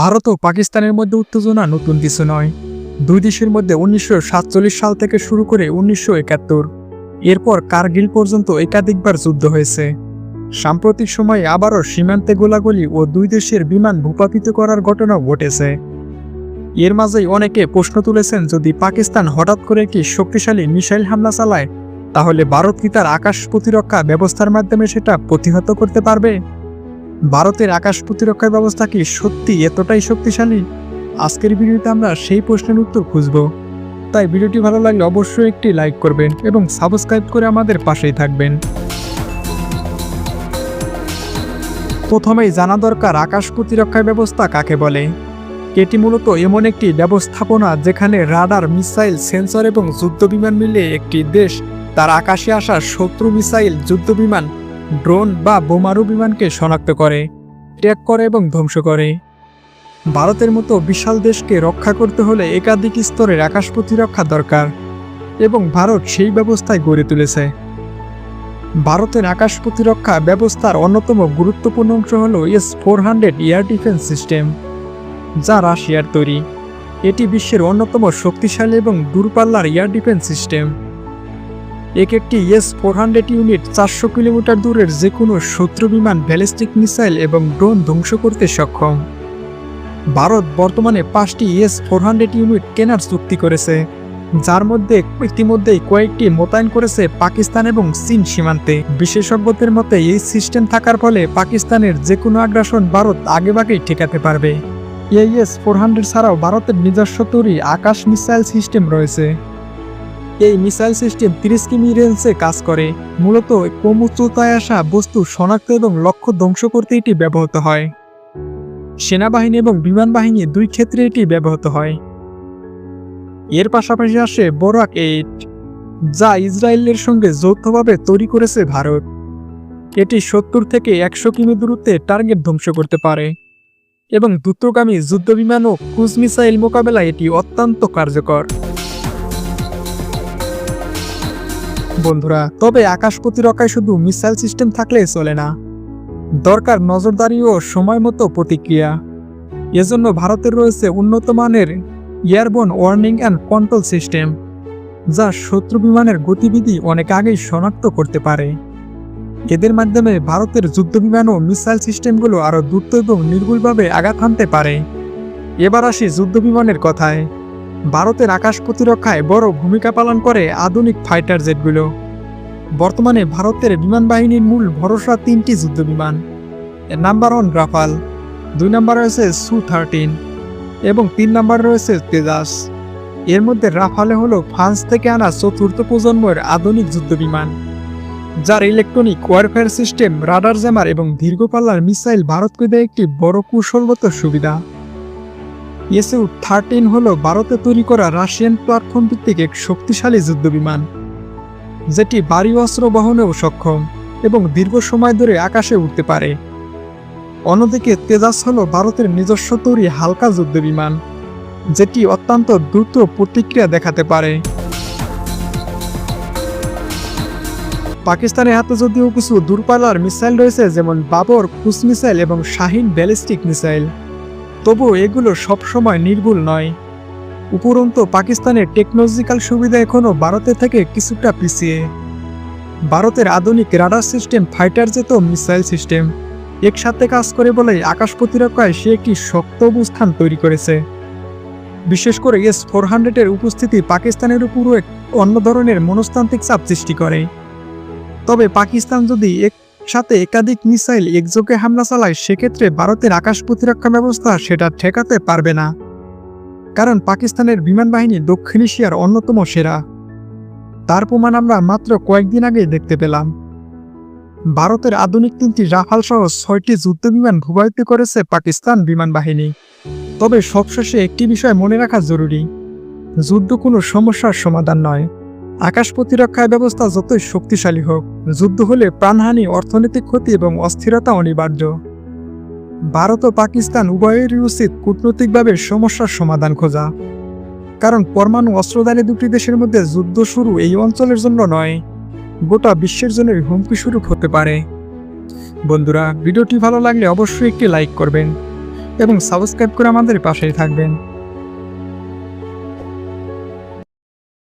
ভারত ও পাকিস্তানের মধ্যে উত্তেজনা নতুন কিছু নয়। দুই দেশের মধ্যে উনিশশো সাতচল্লিশ সাল থেকে শুরু করে উনিশশো একাত্তর। এরপর কার্গিল পর্যন্ত একাধিকবার যুদ্ধ হয়েছে। সাম্প্রতিক সময়ে আবারও সীমান্তে গোলাগুলি ও দুই দেশের বিমান ভূপাতিত করার ঘটনাও ঘটেছে। এর মাঝেই অনেকে প্রশ্ন তুলেছেন, যদি পাকিস্তান হঠাৎ করে একটি শক্তিশালী মিসাইল হামলা চালায়, তাহলে ভারত কি তার আকাশ প্রতিরক্ষা ব্যবস্থার মাধ্যমে সেটা প্রতিহত করতে পারবে? ভারতের আকাশ প্রতিরক্ষা ব্যবস্থা কি সত্যি এতটাই শক্তিশালী? আজকের ভিডিওতে আমরা সেই প্রশ্নের উত্তর খুঁজব। তাই ভিডিওটি ভালো লাগলে অবশ্যই একটি লাইক করবেন এবং সাবস্ক্রাইব করে আমাদের পাশেই থাকবেন। প্রথমেই জানা দরকার আকাশ প্রতিরক্ষা ব্যবস্থা কাকে বলে। এটি মূলত এমন একটি ব্যবস্থাপনা যেখানে রাডার, মিসাইল, সেন্সর এবং যুদ্ধবিমান মিলে একটি দেশ, তার আকাশে আসা শত্রু মিসাইল, যুদ্ধবিমান ড্রোন বা বোমারু বিমানকে শনাক্ত করে ট্র্যাক করে এবং ধ্বংস করে। ভারতের মতো বিশাল দেশকে রক্ষা করতে হলে একাধিক স্তরের আকাশ প্রতিরক্ষা দরকার এবং ভারত সেই ব্যবস্থায় গড়ে তুলেছে। ভারতের আকাশ প্রতিরক্ষা ব্যবস্থার অন্যতম গুরুত্বপূর্ণ অংশ হল S four hundred air defence system, যা রাশিয়ার তৈরি। এটি বিশ্বের অন্যতম শক্তিশালী এবং দূরপাল্লার এয়ার ডিফেন্স সিস্টেম। এক একটি এস ফোর হান্ড্রেড ইউনিট চারশো কিলোমিটার দূরের যে কোনো শত্রু বিমান ব্যালিস্টিক মিসাইল এবং ড্রোন ধ্বংস করতে সক্ষম। ভারত বর্তমানে পাঁচটি এস ফোর হান্ড্রেড ইউনিট কেনার চুক্তি করেছে, যার মধ্যে ইতিমধ্যেই কয়েকটি মোতায়েন করেছে পাকিস্তান এবং চীন সীমান্তে। বিশেষজ্ঞদের মতে, এই সিস্টেম থাকার ফলে পাকিস্তানের যে কোনো আগ্রাসন ভারত আগেভাগেই ঠেকাতে পারবে। এস ফোর হান্ড্রেড ছাড়াও ভারতের নিজস্ব তৈরি আকাশ মিসাইল সিস্টেম রয়েছে। এই মিসাইল সিস্টেম তিরিশ কিমি রেঞ্জে কাজ করে। মূলত কম উচ্চতায় আসা বস্তু শনাক্ত এবং লক্ষ্য ধ্বংস করতে এটি ব্যবহৃত হয়। সেনাবাহিনী এবং বিমান বাহিনী দুই ক্ষেত্রে এটি ব্যবহৃত হয়। এর পাশাপাশি আসে বরাক এইট, যা ইসরায়েলের সঙ্গে যৌথভাবে তৈরি করেছে ভারত। এটি সত্তর থেকে একশো কিমি দূরত্বে টার্গেট ধ্বংস করতে পারে। এবং দ্রুতগামী যুদ্ধবিমান ও ক্রুজ মিসাইল মোকাবেলায় এটি অত্যন্ত কার্যকর। বন্ধুরা, তবে আকাশ প্রতিরক্ষায় শুধু মিসাইল সিস্টেম থাকলেই চলে না। দরকার নজরদারি ও সময় মতো প্রতিক্রিয়া। এজন্য ভারতের রয়েছে উন্নত মানের airborne warning and control system, যা শত্রু বিমানের গতিবিধি অনেক আগেই শনাক্ত করতে পারে। এদের মাধ্যমে ভারতের যুদ্ধবিমান ও মিসাইল সিস্টেমগুলো আরও দ্রুত এবং নির্ভুলভাবে আঘাত হানতে পারে। এবার আসি যুদ্ধবিমানের কথায়। ভারতের আকাশ প্রতিরক্ষায় বড় ভূমিকা পালন করে আধুনিক ফাইটার জেটগুলো। বর্তমানে ভারতের বিমান বাহিনীর মূল ভরসা তিনটি যুদ্ধবিমান এর নাম্বার ওয়ান রাফাল, দুই নাম্বার রয়েছে সু থার্টিন এবং তিন নাম্বার রয়েছে তেজাস। এর মধ্যে রাফালে হলো ফ্রান্স থেকে আনা চতুর্থ প্রজন্মের আধুনিক যুদ্ধবিমান যার electronic warfare system radar jammer এবং দীর্ঘপাল্লার মিসাইল ভারতকে দেয় একটি বড় কৌশলগত সুবিধা। এসইউ থার্টিন হল ভারতে তৈরি করা রাশিয়ান প্ল্যাটফর্ম ভিত্তিক এক শক্তিশালী যুদ্ধবিমান, যেটি ভারী অস্ত্র বহনেও সক্ষম এবং দীর্ঘ সময় ধরে আকাশে উঠতে পারে। অন্যদিকে তেজাস হল ভারতের নিজস্ব তৈরি হালকা যুদ্ধবিমান, যেটি অত্যন্ত দ্রুত প্রতিক্রিয়া দেখাতে পারে। পাকিস্তানের হাতে যদিও কিছু দূরপাল্লার মিসাইল রয়েছে, যেমন বাবর ক্রুজ মিসাইল এবং শাহিন ব্যালিস্টিক মিসাইল। তবু এগুলো সবসময় নির্ভুল নয়। উপরন্তু পাকিস্তানের টেকনোলজিক্যাল সুবিধা এখনও ভারতের থেকে কিছুটা পিছিয়ে। ভারতের আধুনিক radar system, fighter jet missile system, একসাথে কাজ করে বলে আকাশ প্রতিরক্ষায় সে একটি শক্ত অবস্থান তৈরি করেছে। বিশেষ করে এস ফোর হান্ড্রেডের উপস্থিতি পাকিস্তানের উপরও এক অন্য ধরনের মনস্তান্ত্রিক চাপ সৃষ্টি করে। তবে পাকিস্তান যদি একসাথে একাধিক মিসাইল একযোগে হামলা চালায়, সেক্ষেত্রে ভারতের আকাশ প্রতিরক্ষা ব্যবস্থা সেটা ঠেকাতে পারবে না। কারণ পাকিস্তানের বিমান বাহিনী দক্ষিণ এশিয়ার অন্যতম সেরা। তার প্রমাণ আমরা মাত্র কয়েকদিন আগেই দেখতে পেলাম। ভারতের আধুনিক তিনটি রাফাল সহ ছয়টি যুদ্ধবিমান ভূপায়িত করেছে পাকিস্তান বিমান বাহিনী। তবে সবশেষে একটি বিষয় মনে রাখা জরুরি। যুদ্ধ কোনো সমস্যার সমাধান নয়। আকাশ প্রতিরক্ষা ব্যবস্থা যতই শক্তিশালী হোক, যুদ্ধ হলে প্রাণহানি, অর্থনৈতিক ক্ষতি এবং অস্থিরতা অনিবার্য। ভারত ও পাকিস্তান উভয়েরই উচিত কূটনৈতিকভাবে সমস্যার সমাধান খোঁজা। কারণ পরমাণু অস্ত্রধারী দুটি দেশের মধ্যে যুদ্ধ শুরু এই অঞ্চলের জন্য নয়, গোটা বিশ্বের জন্য হুমকি শুরু হতে পারে। বন্ধুরা, ভিডিওটি ভালো লাগলে অবশ্যই একটি লাইক করবেন এবং সাবস্ক্রাইব করে আমাদের পাশেই থাকবেন।